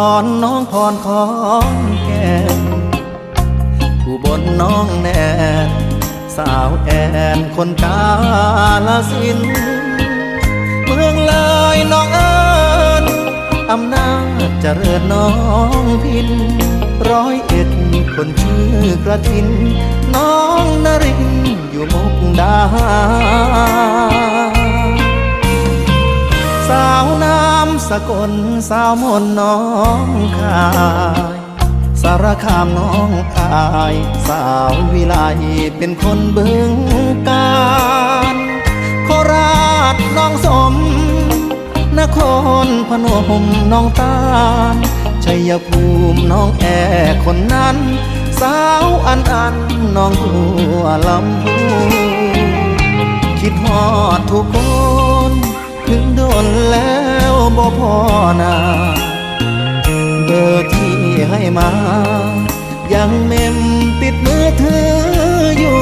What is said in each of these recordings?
อุดรน้องพรของแก่นอุบลน้องแนนสาวแอนคนกาลสิน เมืองเลยน้องเอิญอำนาจเจริญน้องพิน ร้อยเอ็ดคนชื่อกระทิน น้องนรินอยู่มุกดา สาวน้ำ สกลสาวมนน้องคายสารคามน้องอาย สาววิไลเป็นคนบึงการโคราชน้องสม นครพนมน้องตาลชัยภูมิน้องแอคนนั้น สาวอันอันน้องหัวลำพูคิดฮอดทุกคน ถึงโดนแล้วบ่พอนาเบอร์ที่ให้มา ยังเมมติดมือถืออยู่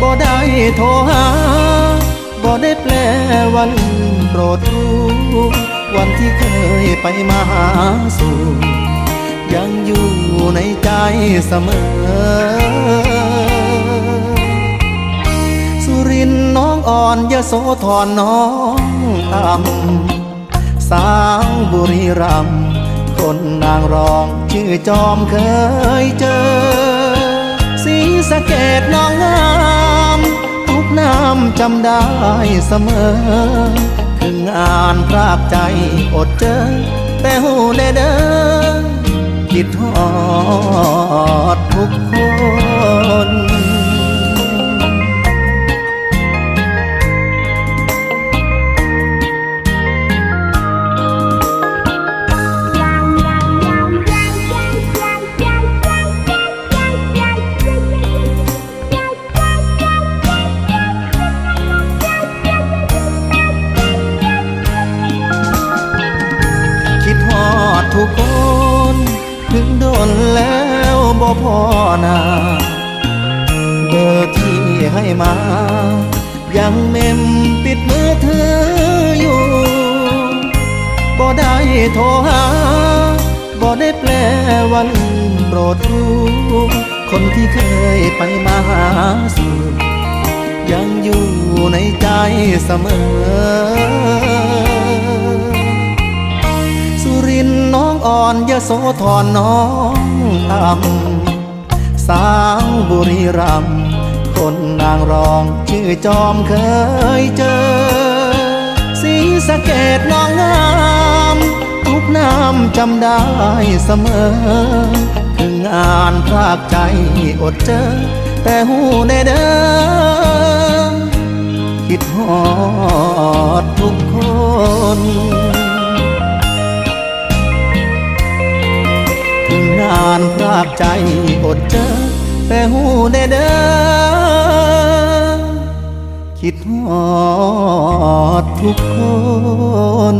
บ่ได้โทรหาบ่ได้แปลว่าลืมโปรดรู้วันที่เคยไปมาหาสู่ยังอยู่ในใจเสมอ อ่อนยโสธรน้องอ่ำสาวบุรีรัมย์คนนางรองชื่อจอมเคยเจอ สีสะเกดน้องงามทุกน้ำจำได้เสมอ ถึงอ่านพรากใจอดเจอ แต่หูแน่เด้อคิดฮอดทุกคน นแล้วบ่พอนาเบอร์ที่ให้มา ยังเมมติดมือถืออยู่บ่ได้โทรหาบ่ได้แปลว่าลืมโปรดรู้คนที่เคยไปมาหาสู่ยังอยู่ในใจเสมอ น้องอ่อนยโสธรน้องอ่ำสาวบุรีรัมคนนางรองชื่อจอมเคยเจอ สีสะเกดน้องงามทุกน้ำจำได้เสมอ ถึงอ่านพรากใจอดเจอ แต่หูในเด้อคิดฮอดทุกคนานพรากใจอดเจอ แต่หูได้เด้อคิดหอดทุกคน